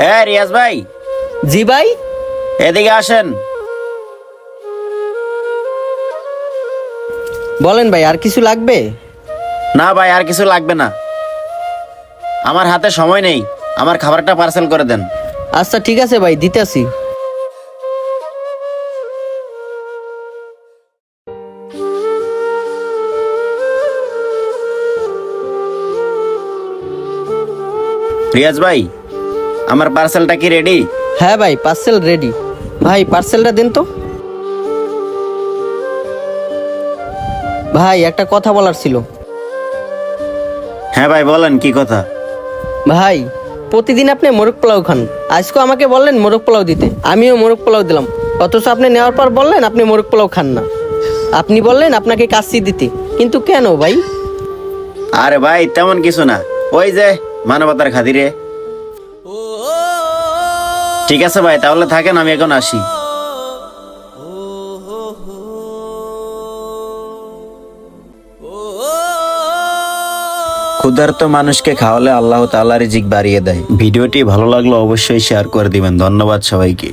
হ্যাঁ রিয়াজ ভাই। জি ভাই? এদিকে আসেন। বলেন ভাই আর কিছু লাগবে? না ভাই আর কিছু লাগবে না। আমার হাতে সময় নেই। আমার খাবারটা পার্সেল করে দেন। আচ্ছা ঠিক আছে ভাই দিতেছি। রিয়াজ ভাই আমার পার্সেলটা কি রেডি হ্যাঁ ভাই পার্সেল রেডি ভাই পার্সেলটা দিন তো। ভাই একটা কথা বলার ছিল। হ্যাঁ ভাই বলেন কি কথা? ভাই প্রতিদিন আপনি মোরগ পোলাও খান। আজকেও আমাকে বললেন মোরগ পোলাও দিতে। আমিও মোরগ পোলাও দিলাম। অথচ আপনি নেওয়ার পর বললেন আপনি মোরগ পোলাও খান না। আপনি বললেন আপনাকে কাশি দিতে। কিন্তু কেন ভাই? আরে ভাই তেমন কিছু না। ওই যে মানবতার খাতিরে। ঠিক আছে ভাই তাহলে থাকেন আমি এখন আসি। ক্ষুধার্ত মানুষকে খাওয়ালে আল্লাহ তাআলা রিজিক বাড়িয়ে দেয়। ভিডিওটি ভালো লাগল অবশ্যই শেয়ার করে দিবেন। ধন্যবাদ সবাইকে।